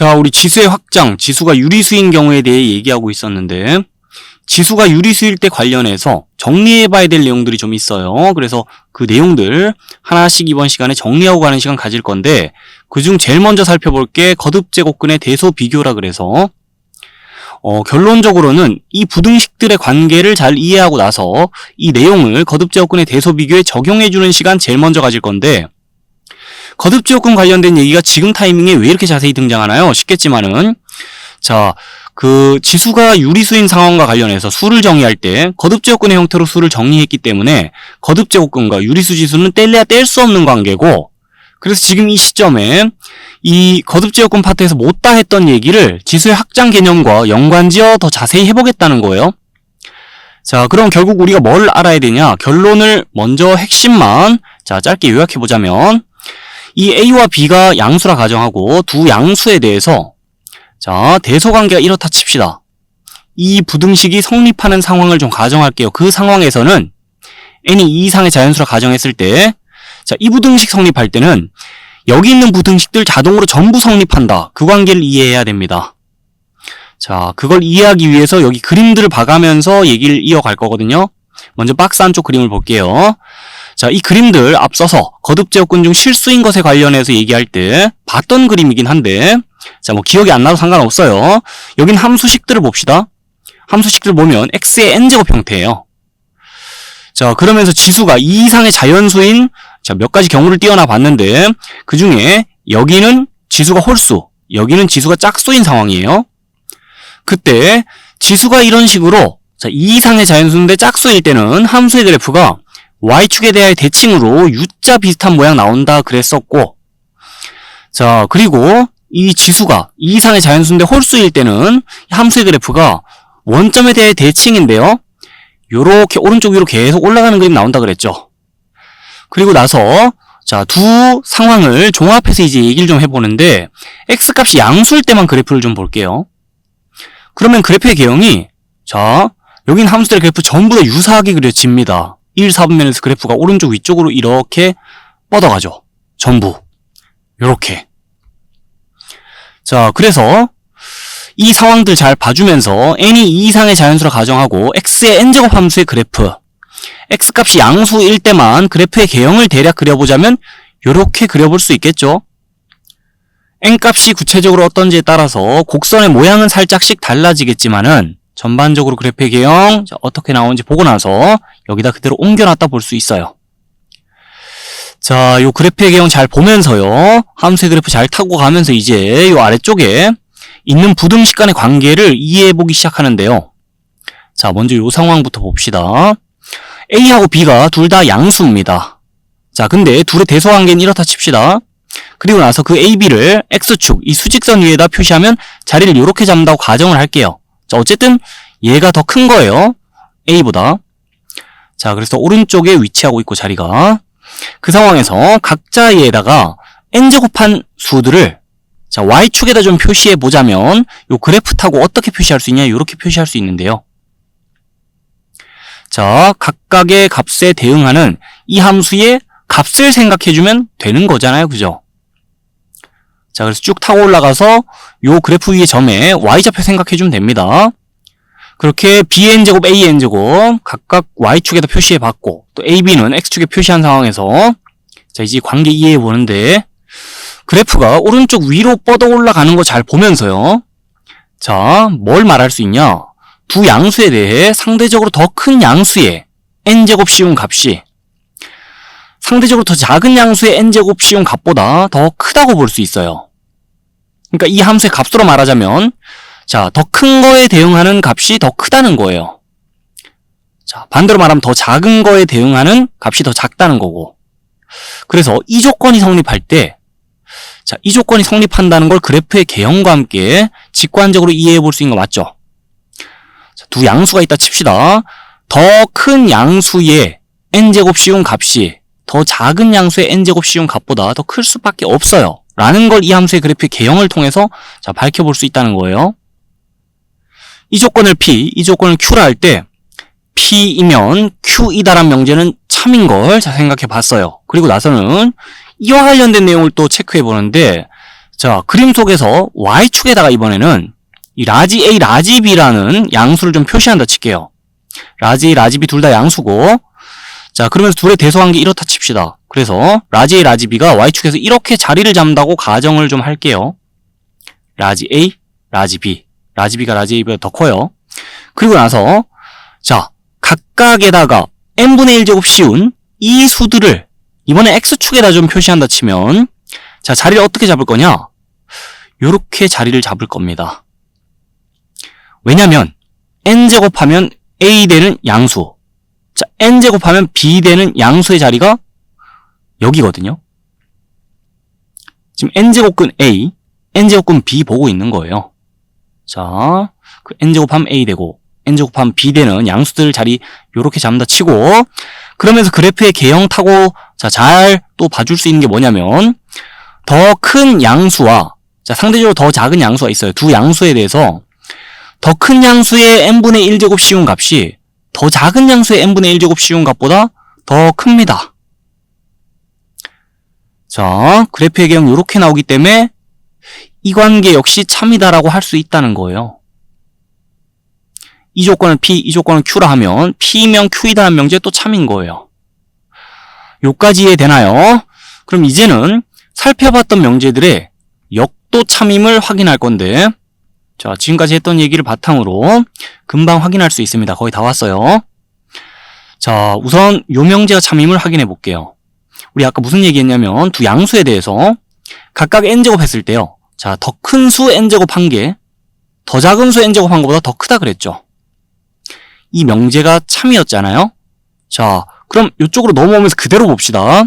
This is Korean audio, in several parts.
자, 우리 지수의 확장, 지수가 유리수인 경우에 대해 얘기하고 있었는데, 지수가 유리수일 때 관련해서 정리해 봐야 될 내용들이 좀 있어요. 그래서 그 내용들 하나씩 이번 시간에 정리하고 가는 시간 가질 건데, 그중 제일 먼저 살펴볼 게 거듭 제곱근의 대소 비교라 그래서, 어, 결론적으로는 이 부등식들의 관계를 잘 이해하고 나서 이 내용을 거듭 제곱근의 대소 비교에 적용해 주는 시간 제일 먼저 가질 건데, 거듭 지역군 관련된 얘기가 지금 타이밍에 왜 이렇게 자세히 등장하나요? 쉽겠지만은 자, 그 지수가 유리수인 상황과 관련해서 수를 정의할 때 거듭제곱근의 형태로 수를 정리했기 때문에 거듭제곱근과 유리수 지수는 뗄래야 뗄 수 없는 관계고 그래서 지금 이 시점에 이 거듭제곱근 파트에서 못다 했던 얘기를 지수의 확장 개념과 연관지어 더 자세히 해보겠다는 거예요. 자, 그럼 결국 우리가 뭘 알아야 되냐? 결론을 먼저 핵심만 자 짧게 요약해보자면 이 A와 B가 양수라 가정하고 두 양수에 대해서 자 대소관계가 이렇다 칩시다. 이 부등식이 성립하는 상황을 좀 가정할게요. 그 상황에서는 n이 2 이상의 자연수라 가정했을 때 자, 이 부등식 성립할 때는 여기 있는 부등식들 자동으로 전부 성립한다. 그 관계를 이해해야 됩니다. 자, 그걸 이해하기 위해서 여기 그림들을 봐가면서 얘기를 이어갈 거거든요. 먼저 박스 안쪽 그림을 볼게요. 자, 이 그림들 앞서서 거듭제곱근 중 실수인 것에 관련해서 얘기할 때 봤던 그림이긴 한데 자, 뭐 기억이 안 나도 상관없어요. 여긴 함수식들을 봅시다. 함수식들 보면 x의 n제곱 형태예요. 자, 그러면서 지수가 2 이상의 자연수인 자, 몇 가지 경우를 띄어나 봤는데 그 중에 여기는 지수가 홀수, 여기는 지수가 짝수인 상황이에요. 그때 지수가 이런 식으로 자, 2 이상의 자연수인데 짝수일 때는 함수의 그래프가 y축에 대한 대칭으로 U자 비슷한 모양 나온다 그랬었고 자 그리고 이 지수가 2 이상의 자연수인데 홀수일 때는 함수의 그래프가 원점에 대해 대칭인데요. 요렇게 오른쪽 위로 계속 올라가는 그림 나온다 그랬죠. 그리고 나서 자 두 상황을 종합해서 이제 얘기를 좀 해보는데 x값이 양수일 때만 그래프를 좀 볼게요. 그러면 그래프의 개형이 자 여긴 함수들의 그래프 전부 다 유사하게 그려집니다 1, 4분면에서 그래프가 오른쪽 위쪽으로 이렇게 뻗어가죠. 전부. 요렇게. 자, 그래서 이 상황들 잘 봐주면서 n이 2 이상의 자연수라 가정하고 x의 n제곱 함수의 그래프 x값이 양수일 때만 그래프의 개형을 대략 그려보자면 요렇게 그려볼 수 있겠죠. n값이 구체적으로 어떤지에 따라서 곡선의 모양은 살짝씩 달라지겠지만은 전반적으로 그래프의 개형 자, 어떻게 나오는지 보고 나서 여기다 그대로 옮겨놨다 볼 수 있어요. 자, 요 그래프의 개형 잘 보면서요. 함수의 그래프 잘 타고 가면서 이제 요 아래쪽에 있는 부등식 간의 관계를 이해해 보기 시작하는데요. 자, 먼저 요 상황부터 봅시다. A하고 B가 둘 다 양수입니다. 자, 근데 둘의 대소 관계는 이렇다 칩시다. 그리고 나서 그 AB를 X축, 이 수직선 위에다 표시하면 자리를 이렇게 잡는다고 가정을 할게요. 자, 어쨌든 얘가 더 큰 거예요. A보다. 자, 그래서 오른쪽에 위치하고 있고 자리가. 그 상황에서 각자에다가 n제곱한 수들을 자, y축에다 좀 표시해 보자면 요 그래프 타고 어떻게 표시할 수 있냐? 이렇게 표시할 수 있는데요. 자, 각각의 값에 대응하는 이 함수의 값을 생각해 주면 되는 거잖아요. 그죠? 자, 그래서 쭉 타고 올라가서 요 그래프 위의 점에 y좌표 생각해 주면 됩니다. 그렇게 bn제곱, an제곱 각각 y축에다 표시해 봤고 또 ab는 x축에 표시한 상황에서 자, 이제 관계 이해해 보는데 그래프가 오른쪽 위로 뻗어 올라가는 거 잘 보면서요. 자, 뭘 말할 수 있냐? 두 양수에 대해 상대적으로 더 큰 양수의 n제곱 씌운 값이 상대적으로 더 작은 양수의 n제곱 씌운 값보다 더 크다고 볼 수 있어요. 그러니까 이 함수의 값으로 말하자면 자, 더 큰 거에 대응하는 값이 더 크다는 거예요. 자, 반대로 말하면 더 작은 거에 대응하는 값이 더 작다는 거고. 그래서 이 조건이 성립할 때 자, 이 조건이 성립한다는 걸 그래프의 개형과 함께 직관적으로 이해해 볼 수 있는 거 맞죠? 자, 두 양수가 있다 칩시다. 더 큰 양수의 n제곱 씌운 값이 더 작은 양수의 n제곱 씌운 값보다 더 클 수밖에 없어요. 라는 걸 이 함수의 그래프의 개형을 통해서 자, 밝혀볼 수 있다는 거예요. 이 조건을 P, 이 조건을 Q라 할 때 P이면 Q이다란 명제는 참인 걸 자, 생각해 봤어요. 그리고 나서는 이와 관련된 내용을 또 체크해 보는데 자, 그림 속에서 y축에다가 이번에는 이 라지 A, 라지 B라는 양수를 좀 표시한다 칠게요. 라지 A, 라지 B 둘 다 양수고 자, 그러면서 둘의 대소관계 이렇다 칩시다. 그래서 라지 A, 라지 B가 y축에서 이렇게 자리를 잡는다고 가정을 좀 할게요. 라지 A, 라지 B. 라지 B가 라지 A보다 더 커요. 그리고 나서 자, 각각에다가 n분의 1 제곱 씌운 이 수들을 이번에 x축에다 좀 표시한다 치면 자, 자리를 어떻게 잡을 거냐? 요렇게 자리를 잡을 겁니다. 왜냐면 n제곱하면 a 되는 양수 자, n제곱하면 b 되는 양수의 자리가 여기거든요. 지금 n제곱근 a, n제곱근 b 보고 있는 거예요. 자, 그 n제곱하면 a 되고 n제곱하면 b 되는 양수들 자리 요렇게 잡는다 치고 그러면서 그래프의 개형 타고 자, 잘 또 봐줄 수 있는 게 뭐냐면 더 큰 양수와 자, 상대적으로 더 작은 양수가 있어요. 두 양수에 대해서 더 큰 양수의 n분의 1제곱 씌운 값이 더 작은 양수의 n분의 1제곱 씌운 값보다 더 큽니다. 자, 그래프의 개형 이렇게 나오기 때문에 이 관계 역시 참이다라고 할 수 있다는 거예요. 이 조건은 P, 이 조건은 Q라 하면 P면 Q이다라는 명제 또 참인 거예요. 요까지 이해되나요? 그럼 이제는 살펴봤던 명제들의 역도 참임을 확인할 건데 자 지금까지 했던 얘기를 바탕으로 금방 확인할 수 있습니다. 거의 다 왔어요. 자 우선 요 명제가 참임을 확인해 볼게요. 우리 아까 무슨 얘기했냐면 두 양수에 대해서 각각 n제곱 했을 때요. 자 더 큰 수 n제곱 한 개, 더 작은 수 n제곱 한 거보다 더 크다 그랬죠. 이 명제가 참이었잖아요. 자 그럼 이쪽으로 넘어오면서 그대로 봅시다.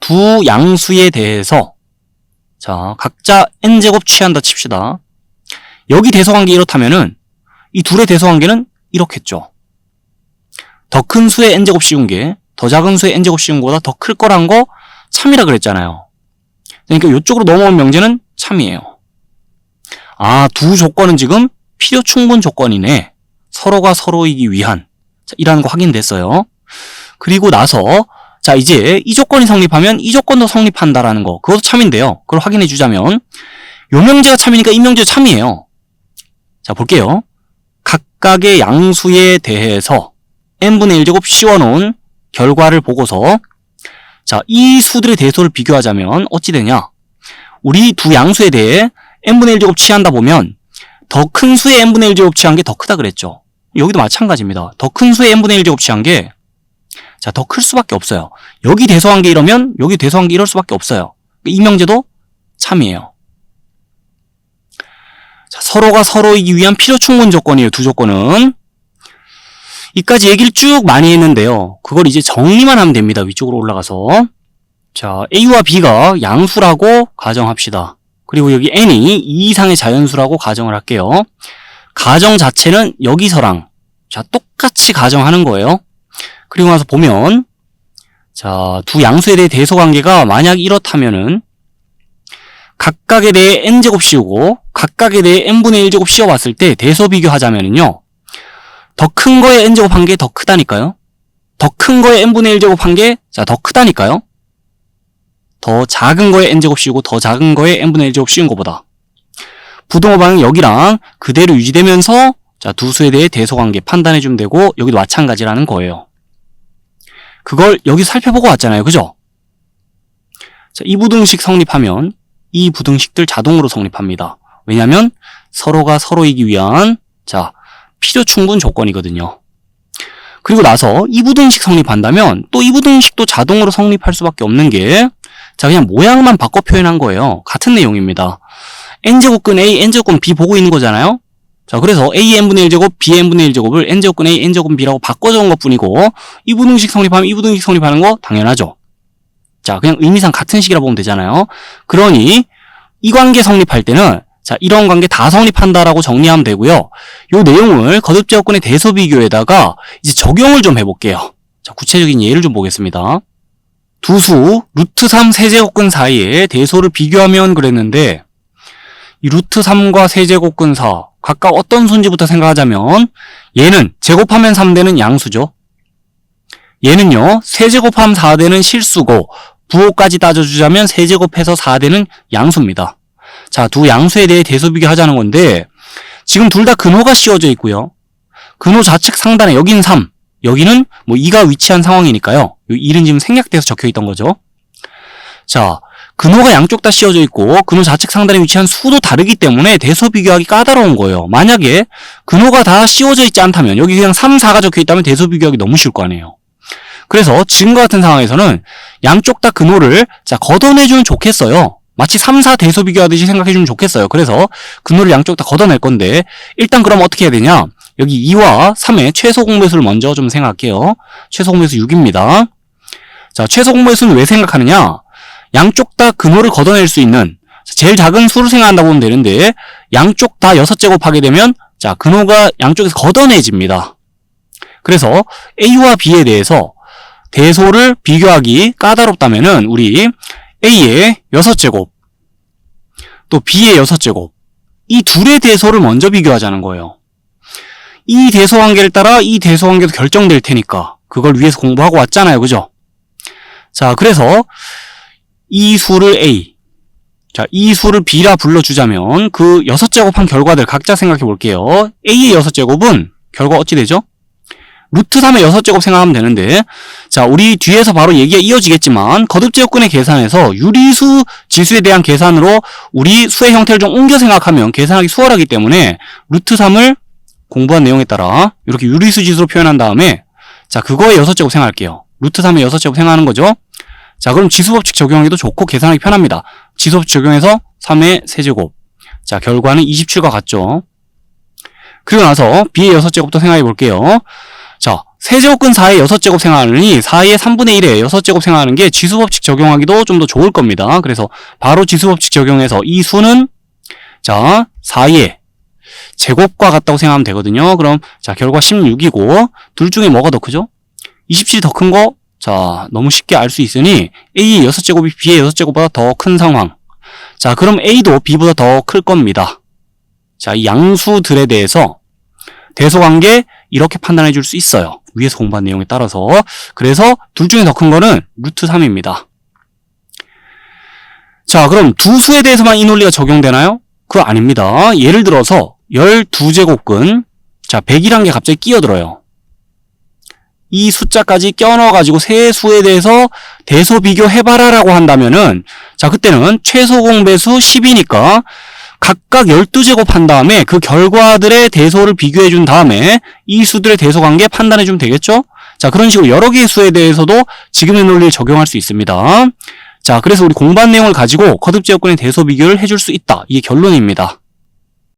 두 양수에 대해서 자 각자 n제곱 취한다 칩시다. 여기 대소관계 이렇다면은 이 둘의 대소관계는 이렇겠죠. 더 큰 수의 n제곱 씌운 게 더 작은 수의 n제곱 씌운 거보다 더 클 거란 거 참이라 그랬잖아요. 그러니까 이쪽으로 넘어온 명제는 참이에요. 아, 두 조건은 지금 필요 충분 조건이네. 서로가 서로이기 위한. 자, 이라는 거 확인됐어요. 그리고 나서 자 이제 이 조건이 성립하면 이 조건도 성립한다라는 거 그것도 참인데요. 그걸 확인해 주자면 요 명제가 참이니까 이 명제도 참이에요. 자 볼게요. 각각의 양수에 대해서 n분의 1제곱 씌워놓은 결과를 보고서 자 이 수들의 대소를 비교하자면 어찌 되냐 우리 두 양수에 대해 n분의 1제곱 취한다 보면 더 큰 수의 n분의 1제곱 취한 게 더 크다 그랬죠. 여기도 마찬가지입니다. 더 큰 수의 n분의 1제곱 취한 게 자, 더 클 수밖에 없어요. 여기 대소관계 이러면 여기 대소관계 이럴 수밖에 없어요. 이 명제도 참이에요. 자, 서로가 서로이기 위한 필요 충분 조건이에요. 두 조건은. 이까지 얘기를 쭉 많이 했는데요. 그걸 이제 정리만 하면 됩니다. 위쪽으로 올라가서. 자, A와 B가 양수라고 가정합시다. 그리고 여기 N이 2 이상의 자연수라고 가정을 할게요. 가정 자체는 여기서랑 자, 똑같이 가정하는 거예요. 그리고 나서 보면 자, 두 양수에 대해 대소 관계가 만약 이렇다면은 각각에 대해 n제곱 씌우고 각각에 대해 n분의 1제곱 씌워 봤을 때 대소 비교하자면은요. 더 큰 거에 n제곱 한 게 더 크다니까요. 더 큰 거에 n분의 1제곱 한게 자, 더 크다니까요. 더 작은 거에 n제곱 씌우고 더 작은 거에 n분의 1제곱 씌운 것보다 부동호 방은 여기랑 그대로 유지되면서 자, 두 수에 대해 대소 관계 판단해 주면 되고 여기도 마찬가지라는 거예요. 그걸 여기 살펴보고 왔잖아요. 그죠? 자, 이 부등식 성립하면 이 부등식들 자동으로 성립합니다. 왜냐하면 서로가 서로이기 위한 자 필요 충분 조건이거든요. 그리고 나서 이 부등식 성립한다면 또 이 부등식도 자동으로 성립할 수밖에 없는 게 자 그냥 모양만 바꿔 표현한 거예요. 같은 내용입니다. n제곱근 a, n제곱근 b 보고 있는 거잖아요. 자, 그래서 a n분의 1제곱, b n분의 1제곱을 n제곱근 a, n제곱근 b라고 바꿔 적은 것 뿐이고 이 부등식 성립하면 이 부등식 성립하는 거 당연하죠. 자, 그냥 의미상 같은 식이라 보면 되잖아요. 그러니 이 관계 성립할 때는 자, 이런 관계 다 성립한다라고 정리하면 되고요. 요 내용을 거듭제곱근의 대소 비교에다가 이제 적용을 좀 해볼게요. 자, 구체적인 예를 좀 보겠습니다. 두수 루트 3 세제곱근 사이에 대소를 비교하면 그랬는데 이 루트 3과 세제곱근 4 각각 어떤 수인지부터 생각하자면 얘는 제곱하면 3되는 양수죠. 얘는요. 세제곱하면 4되는 실수고 부호까지 따져주자면 세제곱해서 4되는 양수입니다. 자, 두 양수에 대해 대소 비교하자는 건데 지금 둘 다 근호가 씌워져 있고요. 근호 좌측 상단에 여기는 3, 여기는 뭐 2가 위치한 상황이니까요. 요 1은 지금 생략돼서 적혀 있던 거죠. 자, 근호가 양쪽 다 씌워져 있고 근호 좌측 상단에 위치한 수도 다르기 때문에 대소 비교하기 까다로운 거예요. 만약에 근호가 다 씌워져 있지 않다면 여기 그냥 3, 4가 적혀 있다면 대소 비교하기 너무 쉬울 거 아니에요. 그래서 지금과 같은 상황에서는 양쪽 다 근호를 자 걷어내주면 좋겠어요. 마치 3, 4 대소 비교하듯이 생각해주면 좋겠어요. 그래서 근호를 양쪽 다 걷어낼 건데 일단 그럼 어떻게 해야 되냐? 여기 2와 3의 최소 공배수를 먼저 좀 생각할게요. 최소 공배수 6입니다. 자, 최소 공배수는 왜 생각하느냐? 양쪽 다 근호를 걷어낼 수 있는 제일 작은 수를 생각한다고 보면 되는데 양쪽 다 6제곱 하게 되면 자, 근호가 양쪽에서 걷어내집니다. 그래서 A와 B에 대해서 대소를 비교하기 까다롭다면은 우리 A의 6제곱 또 B의 6제곱 이 둘의 대소를 먼저 비교하자는 거예요. 이 대소 관계를 따라 이 대소 관계도 결정될 테니까 그걸 위해서 공부하고 왔잖아요. 그죠? 자, 그래서 이 수를 A 자, 이 수를 B라 불러주자면 그 6제곱한 결과들 각자 생각해 볼게요. A의 6제곱은 결과 어찌 되죠? 루트 3의 6제곱 생각하면 되는데 자 우리 뒤에서 바로 얘기가 이어지겠지만 거듭제곱근의 계산에서 유리수 지수에 대한 계산으로 우리 수의 형태를 좀 옮겨 생각하면 계산하기 수월하기 때문에 루트 3을 공부한 내용에 따라 이렇게 유리수 지수로 표현한 다음에 자 그거의 6제곱 생각할게요. 루트 3의 6제곱 생각하는 거죠? 자 그럼 지수법칙 적용하기도 좋고 계산하기 편합니다. 지수법칙 적용해서 3의 세제곱. 자 결과는 27과 같죠? 그리고 나서 B의 6제곱도 생각해 볼게요. 자, 세제곱근 4의 6제곱 생각하느니 4의 3분의 1의 6제곱 생각하는 게 지수법칙 적용하기도 좀 더 좋을 겁니다. 그래서 바로 지수법칙 적용해서 이 수는 자, 4의 제곱과 같다고 생각하면 되거든요. 그럼 자, 결과 16이고 둘 중에 뭐가 더 크죠? 27이 더 큰 거? 자, 너무 쉽게 알 수 있으니 A의 6제곱이 B의 6제곱보다 더 큰 상황. 자, 그럼 A도 B보다 더 클 겁니다. 자, 이 양수들에 대해서 대소관계 이렇게 판단해 줄 수 있어요. 위에서 공부한 내용에 따라서. 그래서 둘 중에 더 큰 거는 루트 3입니다. 자, 그럼 두 수에 대해서만 이 논리가 적용되나요? 그거 아닙니다. 예를 들어서 12제곱근 자, 100이란 게 갑자기 끼어들어요. 이 숫자까지 껴넣어가지고 세 수에 대해서 대소 비교해봐라 라고 한다면은 자, 그때는 최소 공배수 10이니까 각각 12제곱 한 다음에 그 결과들의 대소를 비교해 준 다음에 이 수들의 대소 관계 판단해 주면 되겠죠? 자, 그런 식으로 여러 개의 수에 대해서도 지금의 논리를 적용할 수 있습니다. 자, 그래서 우리 공부한 내용을 가지고 거듭 제곱근의 대소 비교를 해줄 수 있다. 이게 결론입니다.